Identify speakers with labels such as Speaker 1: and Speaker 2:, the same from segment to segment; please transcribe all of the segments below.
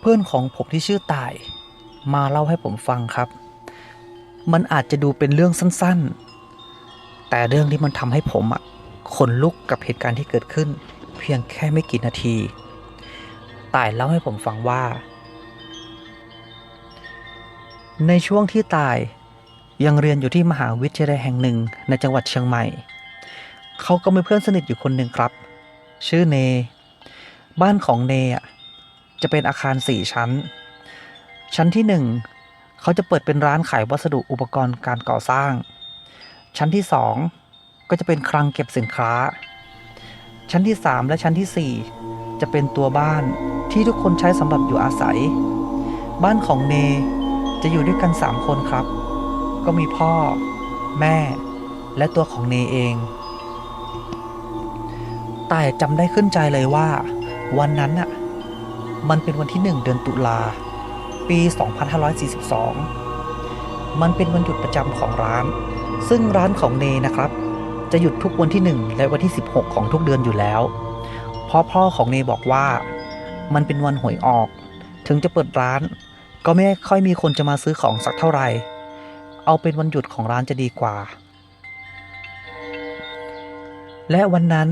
Speaker 1: เพื่อนของผมที่ชื่อต่าย มาเล่าให้ผมฟังครับ มันอาจจะดูเป็นเรื่องสั้นๆ แต่เรื่องที่มันทำให้ผมอะขนลุกกับเหตุการณ์ที่เกิดขึ้น เพียงแค่ไม่กี่นาทีต่ายเล่าให้ผมฟังว่า ในช่วงที่ตายยังเรียนอยู่ที่มหาวิทยาลัยแห่งหนึ่งในจังหวัดเชียงใหม่ เขาก็มีเพื่อนสนิทอยู่คนหนึ่งครับ ชื่อเน บ้านของเนอะ จะเป็นอาคารสี่ชั้น ชั้นที่หนึ่งเขาจะเปิดเป็นร้านขายวัสดุอุปกรณ์การก่อสร้าง ชั้นที่สองก็จะเป็นคลังเก็บสินค้า ชั้นที่สามและชั้นที่สี่จะเป็นตัวบ้านที่ทุกคนใช้สำหรับอยู่อาศัย บ้านของเนจะอยู่ด้วยกันสามคนครับ ก็มีพ่อ แม่ และตัวของเนเองแต่จำได้ขึ้นใจเลยว่า วันนั้นน่ะ มันเป็นวันที่หนึ่งเดือนตุลา ปี 2542 มันเป็นวันหยุดประจำของร้าน ซึ่งร้านของเนนะครับ จะหยุดทุกวันที่ 1 และวันที่ 16 ของทุกเดือนอยู่แล้ว เพราะพ่อของเนบอกว่า มันเป็นวันหวยออก ถึงจะเปิดร้าน ก็ไม่ค่อยมีคนจะมาซื้อของสักเท่าไหร่ เอาเป็นวันหยุดของร้านจะดีกว่า และวันนั้น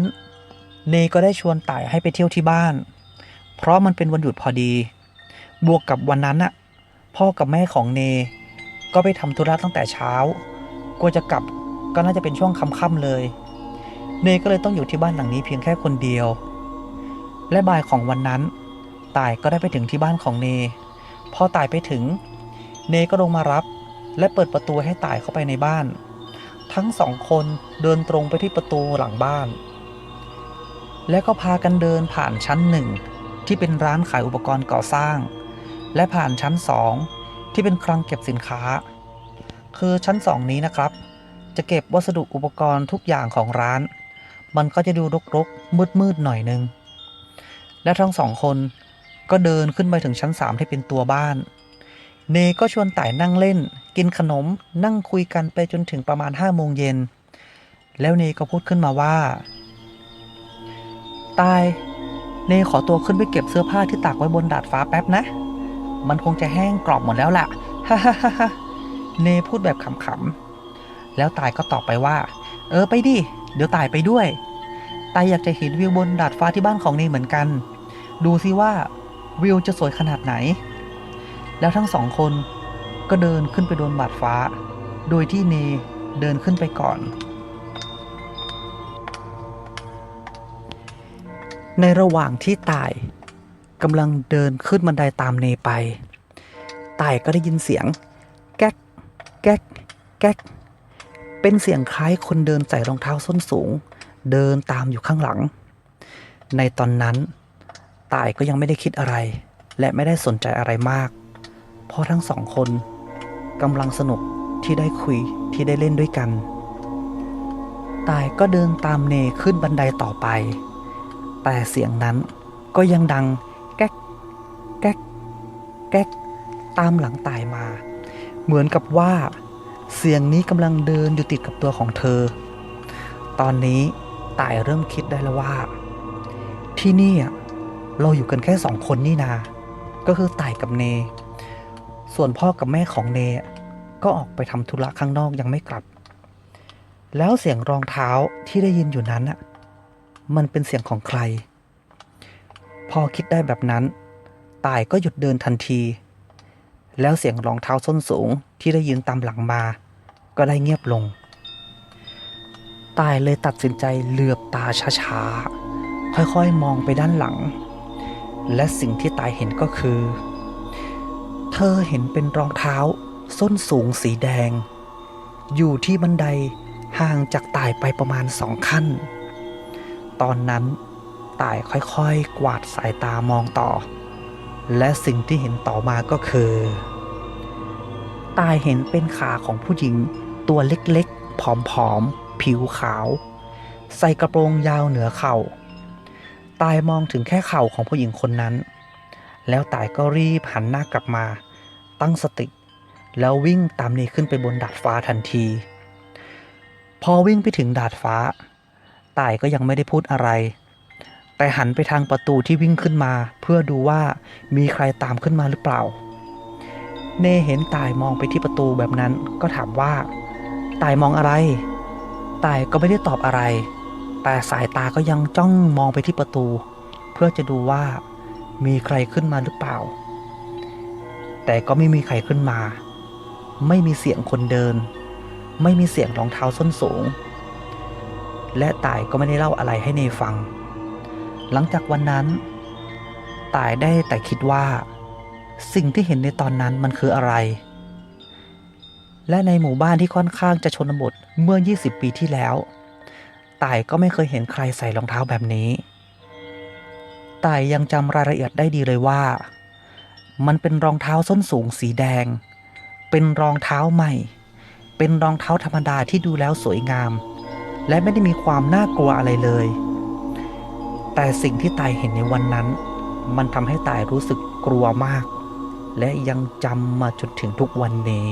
Speaker 1: เนก็ได้ชวนต่ายให้ไปเที่ยวที่บ้าน เพราะมันเป็นวันหยุดพอดี บวกกับวันนั้นน่ะ พ่อกับแม่ของเน ก็ไปทำธุระตั้งแต่เช้ากว่าจะกลับก็น่าจะเป็นช่วงค่ำๆเลย เนก็เลยต้องอยู่ที่บ้านหลังนี้เพียงแค่คนเดียว และบ่ายของวันนั้นต่ายก็ได้ไปถึงที่บ้านของเน พอต่ายไปถึง เนก็ลงมารับ และเปิดประตูให้ต่ายเข้าไปในบ้าน ทั้งสองคนเดินตรงไปที่ประตูหลังบ้าน และก็พากันเดินผ่านชั้นหนึ่ง ที่เป็นร้านขายอุปกรณ์ก่อสร้าง และผ่านชั้นสองที่เป็นคลังเก็บสินค้า คือชั้นสองนี้นะครับ จะเก็บวัสดุอุปกรณ์ทุกอย่างของร้าน มันก็จะดูรกๆ มืดๆ หน่อยนึง และทั้งสองคนก็เดินขึ้นไปถึงชั้นสามที่เป็นตัวบ้าน เนก็ชวนต่ายนั่งเล่น กินขนมนั่งคุยกันไปจนถึงประมาณห้าโมงเย็นแล้วเนก็พูดขึ้นมาว่า ตาย เนขอตัวขึ้นไปเก็บเสื้อผ้าที่ตากไว้บนดาดฟ้าแป๊บนะ มันคงจะแห้งกรอบหมดแล้วล่ะ ฮ่าฮ่าฮ่าเนพูดแบบขำๆ แล้วตายก็ตอบไปว่า เออไปดิ เดี๋ยวตายไปด้วย ตายอยากจะเห็นวิวบนดาดฟ้าที่บ้านของเนเหมือนกัน ดูซิว่าวิวจะสวยขนาดไหน แล้วทั้งสองคนก็เดินขึ้นไปบนดาดฟ้า โดยที่เนเดินขึ้นไปก่อน ในระหว่างที่ตายกำลังเดินขึ้นบันไดตามเนไปตายก็ได้ยินเสียง แก๊ก แก๊ก แก๊ก เป็นเสียงคล้ายคนเดินใส่รองเท้าส้นสูง เดินตามอยู่ข้างหลัง ในตอนนั้นตายก็ยังไม่ได้คิดอะไร และไม่ได้สนใจอะไรมาก เพราะทั้งสองคนกำลังสนุกที่ได้คุยที่ได้เล่นด้วยกัน ตายก็เดินตามเนขึ้นบันไดต่อไป แต่เสียงนั้นก็ยังดังแก๊กแก๊กแก๊กตามหลังตายมา เหมือนกับว่า เสียงนี้กำลังเดินอยู่ติดกับตัวของเธอ ตอนนี้ตายเริ่มคิดได้แล้วว่า ที่นี่เราอยู่กันแค่สองคนนี่นา ก็คือตายกับเน ส่วนพ่อกับแม่ของเนก็ออกไปทำธุระข้างนอกยังไม่กลับ แล้วเสียงรองเท้าที่ได้ยินอยู่นั้นอะ มันเป็นเสียงของใคร พอคิดได้แบบนั้น ตายก็หยุดเดินทันที แล้วเสียงรองเท้าส้นสูงที่ได้ยินตามหลังมา ก็ได้เงียบลง ตายเลยตัดสินใจเหลือบตาช้าๆ ค่อยๆ มองไปด้านหลัง และสิ่งที่ตายเห็นก็คือ เธอเห็นเป็นรองเท้า ส้นสูงสีแดง อยู่ที่บันไดห่างจากตายไปประมาณสองขั้น ตอนนั้นตายค่อยๆ กวาดสายตามองต่อ และสิ่งที่เห็นต่อมาก็คือตายเห็นเป็นขาของผู้หญิงตัวเล็กๆ ผอมๆ ผิวขาว ใส่กระโปรงยาวเหนือเข่า ตายมองถึงแค่เข่าของผู้หญิงคนนั้น แล้วตายก็รีบหันหน้ากลับมา ตั้งสติ แล้ววิ่งตามเนขึ้นไปบนดาดฟ้าทันที พอวิ่งไปถึงดาดฟ้า ตายก็ยังไม่ได้พูดอะไร แต่หันไปทางประตูที่วิ่งขึ้นมา เพื่อดูว่ามีใครตามขึ้นมาหรือเปล่า เนเห็นตายมองไปที่ประตูแบบนั้นก็ถามว่า ตายมองอะไร ตายก็ไม่ได้ตอบอะไร แต่สายตาก็ยังจ้องมองไปที่ประตู เพื่อจะดูว่ามีใครขึ้นมาหรือเปล่า แต่ก็ไม่มีใครขึ้นมา ไม่มีเสียงคนเดิน ไม่มีเสียงรองเท้าส้นสูง และตายก็ไม่ได้เล่าอะไรให้เนฟัง หลังจากวันนั้นตายได้แต่คิดว่า สิ่งที่เห็นในตอนนั้นมันคืออะไร และในหมู่บ้านที่ค่อนข้างจะชนบทเมื่อ 20 ปีที่แล้วต่ายก็ไม่เคยเห็นใครใส่รองเท้าแบบนี้ต่ายยังจำรายละเอียดได้ดีเลยว่า มันเป็นรองเท้าส้นสูงสีแดง เป็นรองเท้าใหม่ เป็นรองเท้าธรรมดาที่ดูแล้วสวยงาม และไม่ได้มีความน่ากลัวอะไรเลย แต่สิ่งที่ตายเห็นในวันนั้น มันทำให้ตายรู้สึกกลัวมาก และยังจำมาจนถึงทุกวันนี้